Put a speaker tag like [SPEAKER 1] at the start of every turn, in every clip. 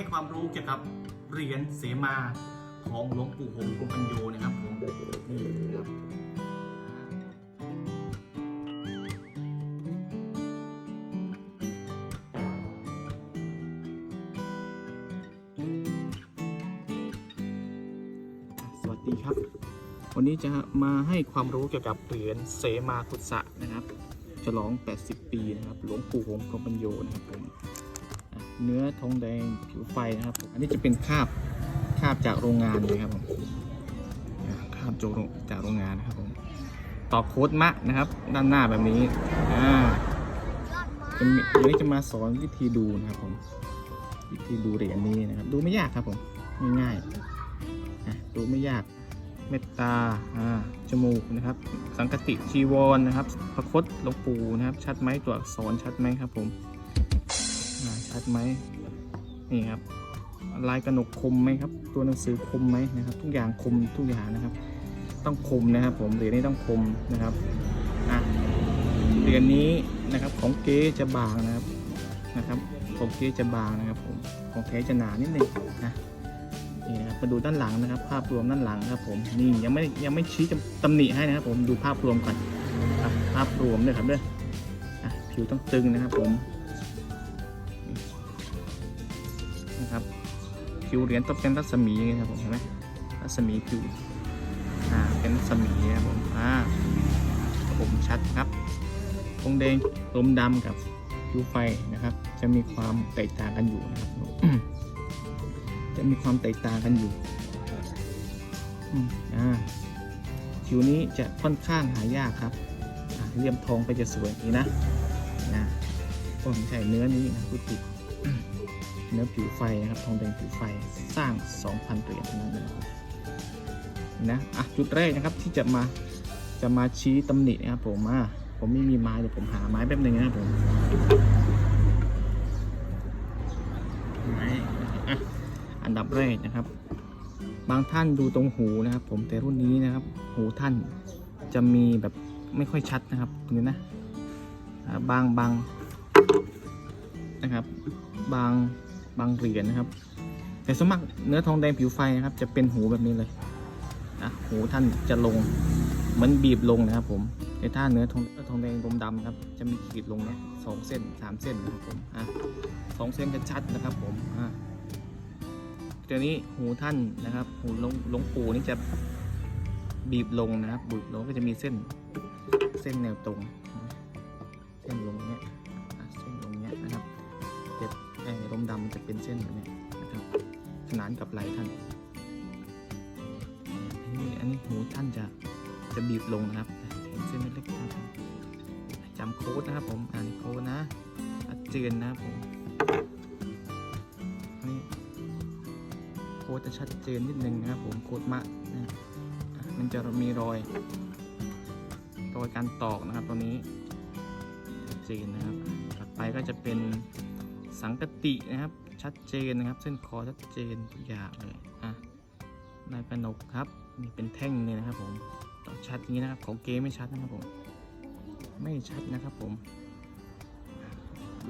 [SPEAKER 1] ให้ความรู้เกี่ยวกับเหรียญเสมาของหลวงปู่หงส์กรมปัญโยนะครับผมนี่ครับสวัสดีครับ วันนี้จะมาให้ความรู้เกี่ยวกับเหรียญเสมาคุสะนะครับ ฉลอง 80 ปีนะครับ หลวงปู่หงส์กรมปัญโยนะครับผม เนื้อทองแดงผิวไฟนะครับ อันนี้จะเป็นคาบคาบจากโรงงานเลยครับผมคาบจากโรงจากโรงงานนะครับผมต่อโค้ดมะนะครับ ด้านหน้าแบบนี้อ่าจะมีวันนี้จะมาสอนวิธีดูนะครับผมวิธีดูเหรียญนี้นะครับ ดูไม่ยากครับผมง่ายๆดูไม่ยากเมตตาอ่าจมูกนะครับ สังกติจีวรนะครับ พระคตหลวงปู่นะครับ ชัดไหมตัวอักษรชัดไหมครับผม ชัดไหมนี่ครับลายกระหนกคมไหมครับ ตัวหนังสือคมไหมนะครับ ทุกอย่างคมทุกอย่างนะครับ ต้องคมนะครับ ผมเหรียญนี้ต้องคมนะครับอะเหรียญนี้นะครับของเก๊จะบางนะครับนะครับของเก๊จะบางนะครับผมของแท้จะหนานิดนึงนะนี่นะครับมาดูด้านหลังนะครับ ภาพรวมด้านหลังครับผมนี่ยังไม่ยังไม่ชี้ตำหนิให้นะครับ ผมดูภาพรวมก่อนภาพรวมด้วยครับเด้ออะผิวต้องตึงนะครับผม ผิวเหรียญต้องเป็นรัศมีนะครับผมเห็นไหมรัศมีผิวอ่าเป็นรัศมีนะครับผมอ่าผมชัดครับทองแดงลมดำกับผิวไฟนะครับ จะมีความแตกต่างกันอยู่นะครับจะมีความแตกต่างกันอยู่อืมอ่าผิวนี้จะค่อนข้างหายากครับอ่าเลี่ยมทองไปจะสวยอย่างนี้นะนะผมใช้เนื้อนี้นะพูดผิดอืม เนื้อผิวไฟนะครับทองแดงผิวไฟสร้าง 2,000 เหรียญเท่านั้นนะครับนะอะจุดแรกนะครับที่จะมาจะมาชี้ตำหนินะครับผมอ่าผมไม่มีไม้เดี๋ยวผมหาไม้แป๊บนึงนะครับผมไม้อะอันดับแรกนะครับ บางท่านดูตรงหูนะครับ ผมแต่รุ่นนี้นะครับ หูท่านจะมีแบบไม่ค่อยชัดนะครับตรงนี้นะบางบางนะครับ บาง บางเหรียญนะครับ แต่สมัครเนื้อทองแดงผิวไฟนะครับ จะเป็นหูแบบนี้เลยนะหูท่านจะลงเหมือนบีบลงนะครับ ผมแต่ถ้าเนื้อทองเนื้อทองแดงลมดำครับ จะมีขีดลงเนี่ยสองเส้นสามเส้นนะครับผมอะสองเส้นจะชัดนะครับ ผมอะตัวนี้หูท่านนะครับ หูลงหลงปูนี่จะบีบลงนะครับบีบลงก็จะมีเส้นเส้นแนวตรง เส้นลงเนี้ย ลมดำจะเป็นเส้นแบบเนี้ยนะครับขนานกับไหลท่านอันนี้อันนี้หูท่านจะจะบีบลงนะครับ เห็นเส้นเล็กๆครับจำโค้ดนะครับผมอ่านโค้ดนะชัดเจนนะครับผมนี่โค้ดจะชัดเจนนิดนึงนะครับผมโค้ดมะนะมันจะมีรอยรอยการตอกนะครับตัวนี้ชัดเจนนะครับ ถัดไปก็จะเป็น สังกตินะครับ ชัดเจนนะครับ เส้นคอชัดเจนทุกอย่างเลยอะลายกระหนกครับนี่เป็นแท่งเลยนะครับผมต้องชัดอย่างนี้นะครับของเก๊ไม่ชัดนะครับผม ไม่ชัดนะครับผม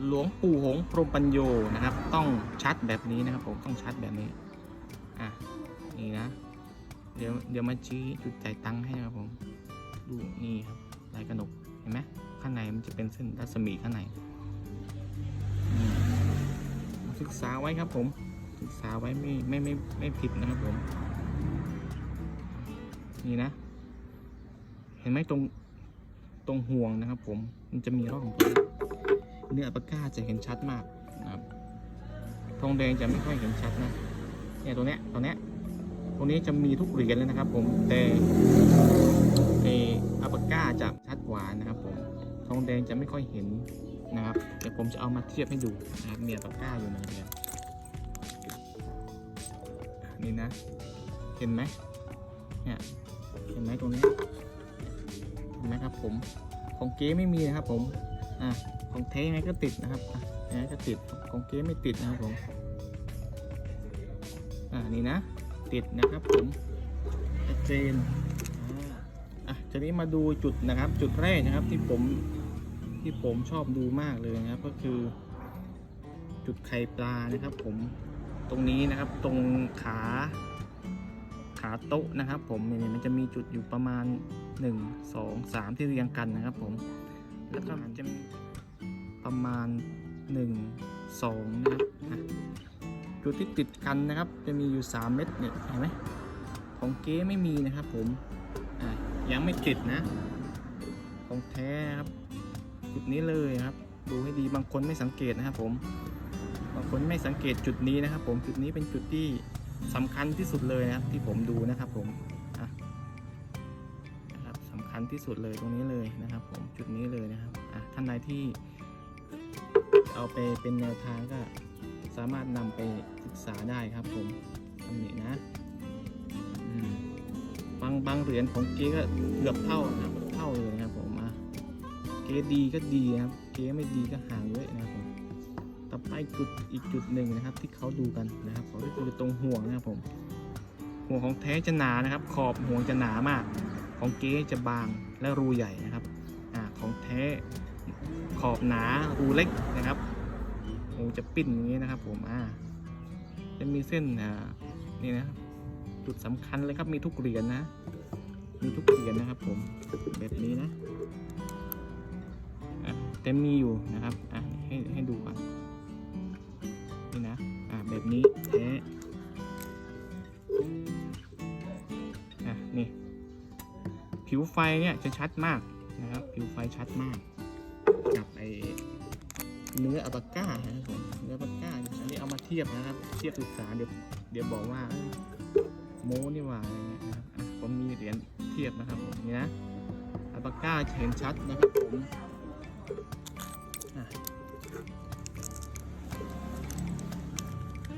[SPEAKER 1] หลวงปู่หงพรมปัญโยนะครับ ต้องชัดแบบนี้นะครับ ผมต้องชัดแบบนี้อะนี่นะเดี๋ยวเดี๋ยวมาชี้จุดจ่ายตังค์ให้นะครับผมดูนี่ครับลายกระหนกเห็นไหมข้างในมันจะเป็นเส้นรัศมีข้างในอืม ศึกษาไว้ครับผมศึกษาไว้ไม่ไม่ไม่ไม่ผิดนะครับผม นี่นะ เห็นไหมตรงตรงห่วงนะครับ ผมมันจะมีร่องเนื้ออัปาก้าจะเห็นชัดมากนะครับทองแดงจะไม่ค่อยเห็นชัดนะเนี่ยตัวเนี้ยตัวเนี้ยตรงนี้จะมีทุกเหรียญเลยนะครับ ผมแต่เออัปปาก้าจะชัดกว่านะครับ ผมทองแดงจะไม่ค่อยเห็น นะครับ เดี๋ยวผมจะเอามาเทียบให้ดูนะครับเนี่ยอัปปาก้าอยู่ในเหรียญนี่นะ เห็นไหมเนี่ยเห็นไหมตรงนี้เห็นไหมครับผมของเก๊ไม่มีนะครับผมอะของเทยังไงก็ติดนะครับอะยังไงก็ติดของเก๊ไม่ติดนะครับผมอ่านี่นะ ติดนะครับผมชัดเจนอะทีนี้มาดูจุดนะครับ จุดแรกนะครับที่ผม ที่ผมชอบดูมากเลยนะครับ ก็คือ จุดไข่ปลานะครับ ผมตรงนี้นะครับตรงขาขาโต๊ะนะครับ ผมเนี่ยมันจะมีจุดอยู่ประมาณ 1 2 3 ที่เรียงกันนะครับ ผมแล้วก็มันจะมีประมาณ 1 2 นะครับอะจุดที่ติดกันนะครับ จะมีอยู่ 3 เม็ดเนี่ยเห็นไหมของเก๊ไม่มีนะครับ ผมยังไม่ติดนะ ของแท้นะครับ จุดนี้เลยครับ ดูให้ดีบางคนไม่สังเกตนะครับผม บางคนไม่สังเกตจุดนี้นะครับ ผมจุดนี้เป็นจุดที่สำคัญที่สุดเลยนะครับ ที่ผมดูนะครับ ผมนะครับสำคัญที่สุดเลยตรงนี้เลยนะครับ ผมจุดนี้เลยนะครับอะท่านใดที่เอาไปเป็นแนวทางก็สามารถนำไปศึกษาได้ครับ ผมตำหนินะบางบางเหรียญของเก๊ก็เกือบเท่านะครับเท่าเลยนะครับผม อะเกดีก็ดีนะครับเกไม่ดีก็ห่างเยอะนะครับผมต่อไปจุดอีกจุดหนึ่งนะครับ ที่เขาดูกันนะครับเขาที่คือตรงห่วงนะครับผมห่วงของแท้จะหนานะครับ ขอบห่วงจะหนามาก ของเก๊จะบางและรูใหญ่นะครับอ่าของแท้ขอบหนารูเล็กนะครับห่วจะปิ้นอย่างนี้นะครับ ผมอ่าจะมีเส้นอ่านี่นะครับจุดสำคัญเลยครับมีทุกเหรียญนะมีทุกเหรียญนะครับ ผมแบบนี้นะ แต่มีอยู่นะครับอะให้ให้ดูก่อนนี่นะอ่าแบบนี้แท้อะนี่ผิวไฟเนี่ยจะชัดมากนะครับ ผิวไฟชัดมาก กับไอเนื้ออัลปาก้านะครับผมเนื้ออัลปาก้าอันนี้เอามาเทียบนะครับ เทียบศึกษาเดี๋ยวเดี๋ยวบอกว่าโม้นี่หว่าอะไรเงี้ยนะครับผมมีเหรียญเทียบนะครับผมนี่นะอัลปาก้าเห็นชัดนะครับผม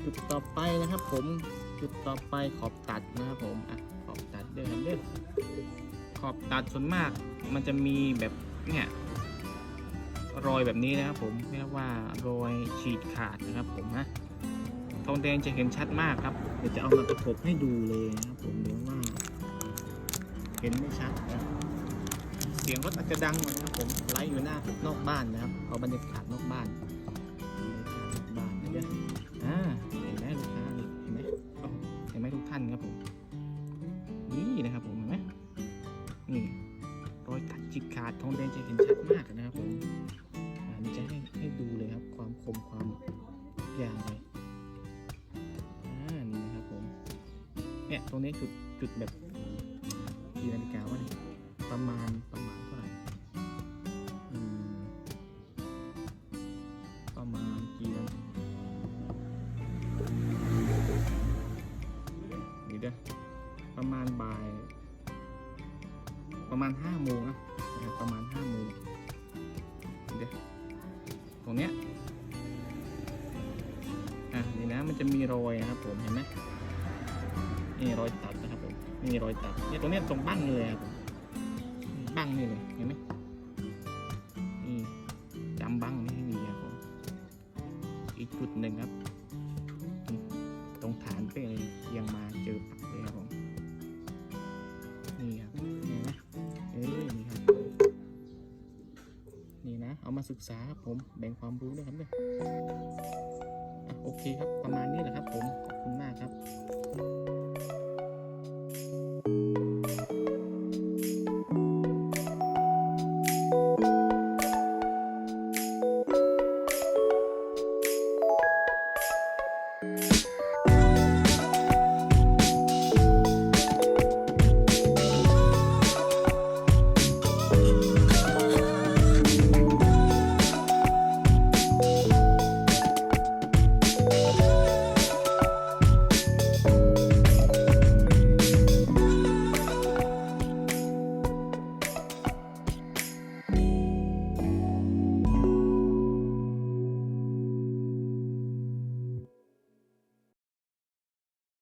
[SPEAKER 1] จุดต่อไปนะครับผมจุดต่อไปขอบตัดนะครับผมอะขอบตัดเด้อเด้อขอบตัดส่วนมาก มันจะมีแบบเนี่ยรอยแบบนี้นะครับผมเรียกว่ารอยฉีดขาดนะครับผมนะทองแดงจะเห็นชัดมากครับเดี๋ยวจะเอามาประกบให้ดูเลยนะครับผมเดี๋ยวว่า เห็นไม่ชัดนะ เสียงรถอาจจะดังหน่อยนะครับผมไลฟ์อยู่หน้านอกบ้านนะครับเอาบรรยากาศนอกบ้านนอกบ้านนะเด้ออ่าเห็นไหมลูกค้านเห็นไหมเห็นไหมทุกท่านครับผมนี่นะครับผมเห็นไหมนี่รอยตัดจิกขาดทองแดงจะเห็นชัดมากนะครับผมอ่านี่จะให้ให้ดูเลยครับ ความคมความอย่างเลยอ่านี่นะครับผมเนี่ยตรงนี้จุดจุดแบบกี่นาฬิกาวะเนี่ยประมาณ เด้อประมาณบ่าย ประมาณห้าโมงนะประมาณห้าโมงเด้อตรงเนี้ยอะนี่นะมันจะมีรอยนะครับผมเห็นไหมนี่รอยตัดนะครับผมนี่รอยตัดเนี่ยตรงเนี้ยตรงบั้งเลยครับบั้งนี่เลยเห็นไหมนี่จำบั้งนี่ให้ดีครับผมอีกจุดหนึ่งครับ มาศึกษาครับผมแบ่งความรู้ด้วยครับเนี่ยโอเคครับประมาณนี้แหละครับผมขอบคุณมากครับ